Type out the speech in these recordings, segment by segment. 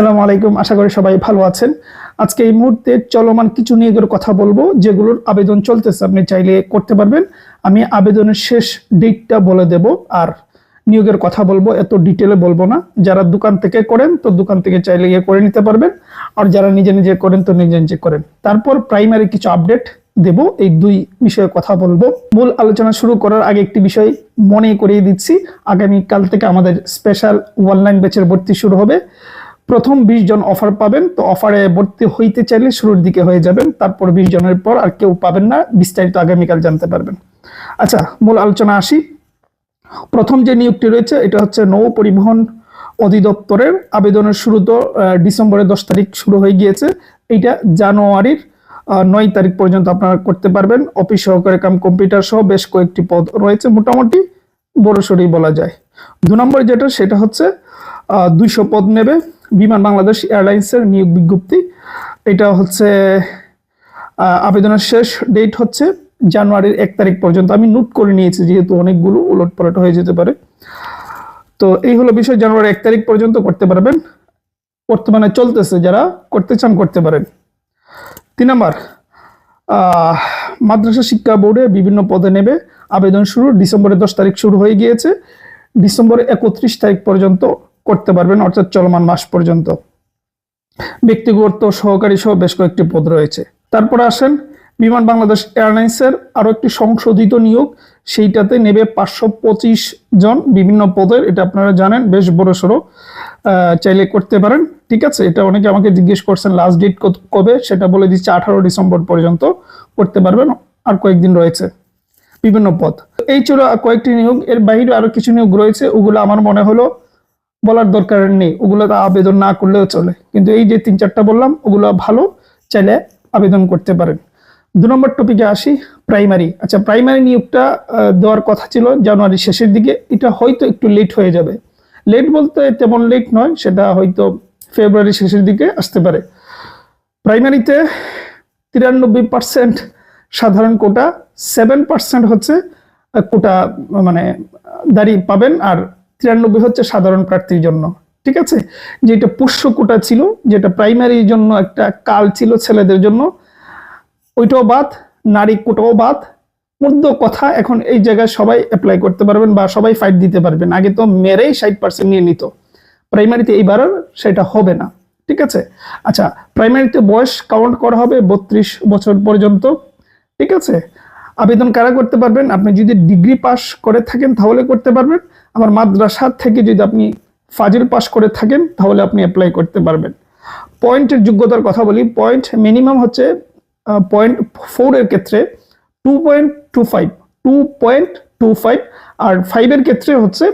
আসসালামু আলাইকুম। আশা করি সবাই ভালো আছেন। আজকে এই মুহূর্তে চলমান কিছু নিয়োগের কথা বলব, যেগুলোর আবেদন চলতেছে। আপনি চাইলে করতে পারবেন। আমি আবেদনের শেষ ডেটটা বলে দেব, আর নিয়োগের কথা বলব, এত ডিটেলে বলব না। যারা দোকান থেকে করেন, তো দোকান থেকে চাইলে ইয়ে করে নিতে পারবেন। আর যারা নিজে নিজে করেন, তো নিজে নিজে করেন। তারপর প্রাইমারি কিছু আপডেট দেব, এই দুই বিষয়ে কথা বলব। মূল আলোচনা শুরু করার আগে একটি বিষয় মনে করিয়ে দিচ্ছি। আগামীকাল থেকে আমাদের স্পেশাল অনলাইন ব্যাচের ভর্তি শুরু হবে। প্রথম বিশ জন অফার পাবেন, তো অফারে ভর্তি হইতে চাইলে শুরুর দিকে হয়ে যাবেন, তারপর বিশ জনের পর আর কেউ পাবেন না, বিস্তারিত আগামীকাল জানতে পারবেন। আচ্ছা মূল আলোচনা আসি। প্রথম যে নিয়োগটি রয়েছে, এটা হচ্ছে নৌ পরিবহন অধিদপ্তরের আবেদনের শুরু তো ডিসেম্বরের দশ তারিখ শুরু হয়ে গিয়েছে। এইটা জানুয়ারির নয় তারিখ পর্যন্ত আপনারা করতে পারবেন। অফিস সহকারে কাম কম্পিউটার সহ বেশ কয়েকটি পদ রয়েছে, মোটামুটি বড়সড়ই বলা যায়। দু নম্বর যেটা, সেটা হচ্ছে দুইশো পদ নেবে বিমান বাংলাদেশ এয়ারলাইন্সের নিয়োগ বিজ্ঞপ্তি। এটা হচ্ছে আবেদনের শেষ ডেট হচ্ছে জানুয়ারির এক তারিখ পর্যন্ত। আমি নোট করে নিয়েছি যেহেতু অনেকগুলো উলট পালট হয়ে যেতে পারে। তো এই হলো বিষয় জানুয়ারি এক তারিখ পর্যন্ত করতে পারবেন। বর্তমানে চলতেছে যারা করতে চান করতে পারেন। তিন নম্বর মাদ্রাসা শিক্ষা বোর্ডে বিভিন্ন পদে নেবে। আবেদন শুরু ডিসেম্বরের দশ তারিখ শুরু হয়ে গিয়েছে। ডিসেম্বরের একত্রিশ তারিখ পর্যন্ত করতে পারবেন, অর্থাৎ চলমান মাস পর্যন্ত। ব্যক্তিগত সহকারী সহ বেশ কয়েকটি পদ রয়েছে। তারপরে আসেন বিমান বাংলাদেশ এয়ারলাইন্সের আরও একটি সংশোধিত নিয়োগ। সেইটাতে নেবে পাঁচশো পঁচিশ জন বিভিন্ন পদের, এটা আপনারা জানেন, বেশ বড় সড়ো চাইলে করতে পারেন। ঠিক আছে, এটা অনেকে আমাকে জিজ্ঞেস করছেন লাস্ট ডেট কবে? সেটা বলে দিচ্ছে আঠারো ডিসেম্বর পর্যন্ত করতে পারবেন, আর কয়েকদিন রয়েছে বিভিন্ন পদ। এই ছিল কয়েকটি নিয়োগ, এর বাইরে আরও কিছু নিয়োগ রয়েছে, ওগুলো আমার মনে হলো বলার দরকার নেই। ওগুলো তো আবেদন না করলেও চলে। কিন্তু এই যে তিন চারটা বললাম, ওগুলো ভালো, চাইলে আবেদন করতে পারেন। দু নম্বর টপিকে আসি প্রাইমারি আচ্ছা প্রাইমারি নিয়োগটা দেওয়ার কথা ছিল জানুয়ারি শেষের দিকে। এটা হয়তো একটু লেট হয়ে যাবে। লেট বলতে তেমন লেট নয়, সেটা হয়তো ফেব্রুয়ারি শেষের দিকে আসতে পারে। প্রাইমারিতে তিরানব্বই পার্সেন্ট সাধারণ কোটা সেভেন পার্সেন্ট হচ্ছে কোটা মানে দাঁড়ি পাবেন। আর তিরানব্বই হচ্ছে সাধারণ প্রার্থীর জন্য, ঠিক আছে? যেটা পুষ্য কোটা ছিল, যেটা প্রাইমারির জন্য একটা কাল ছিল ছেলেদের জন্য, ওইটাও বাদ, নারী কোটাও বাদ। মধ্য কথা এখন এই জায়গায় সবাই অ্যাপ্লাই করতে পারবেন বা সবাই ফাইট দিতে পারবেন। আগে তো মেরেই ষাট পার্সেন্ট নিয়ে নিত। প্রাইমারিতে এইবার সেটা হবে না, ঠিক আছে? আচ্ছা প্রাইমারিতে বয়স কাউন্ট করা হবে বত্রিশ বছর পর্যন্ত, ঠিক আছে? আবেদন কারা করতে পারবেন? আপনি যদি ডিগ্রি পাস করে থাকেন তাহলে করতে পারবেন। আমার মাদ্রাসা থেকে যদি আপনি ফাজিল পাস করে থাকেন তাহলে আপনি অ্যাপ্লাই করতে পারবেন। পয়েন্টের যোগ্যতার কথা বলি। পয়েন্ট মিনিমাম হচ্ছে পয়েন্ট ফোরের ক্ষেত্রে two point two five two point two five আর ফাইভের ক্ষেত্রে হচ্ছে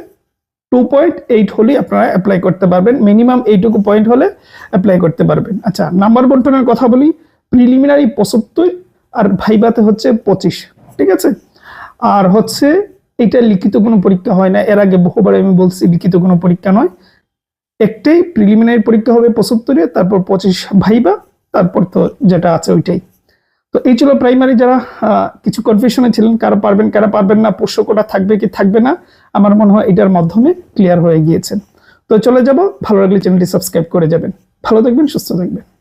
টু পয়েন্ট এইট হলেই আপনারা অ্যাপ্লাই করতে পারবেন। মিনিমাম এইটুকু পয়েন্ট হলে অ্যাপ্লাই করতে পারবেন। আচ্ছা নাম্বার বন্টনের কথা বলি। প্রিলিমিনারি পঁচাত্তর আর ভাইবাতে হচ্ছে পঁচিশ। ঠিক আছে? আর হচ্ছে এটা লিখিত কোনো পরীক্ষা হয় না। এর আগে বহুবার আমি বলছি, লিখিত কোনো পরীক্ষা নয়। একটাই প্রিলিমিনারি পরীক্ষা হবে পঁচাত্তরে, তারপর পঁচিশ ভাইবা, তারপর তো যেটা আছে ওইটাই। তো এই ছিল প্রাইমারি যারা কিছু কনফিউশনে ছিলেন, কারা পারবেন কারা পারবেন না পোষ্য কোটা থাকবে কি থাকবে না, আমার মনে হয় এটার মাধ্যমে ক্লিয়ার হয়ে গিয়েছেন তো চলে যাব, ভালো লাগলে চ্যানেলটি সাবস্ক্রাইব করে যাবেন। ভালো থাকবেন, সুস্থ থাকবেন।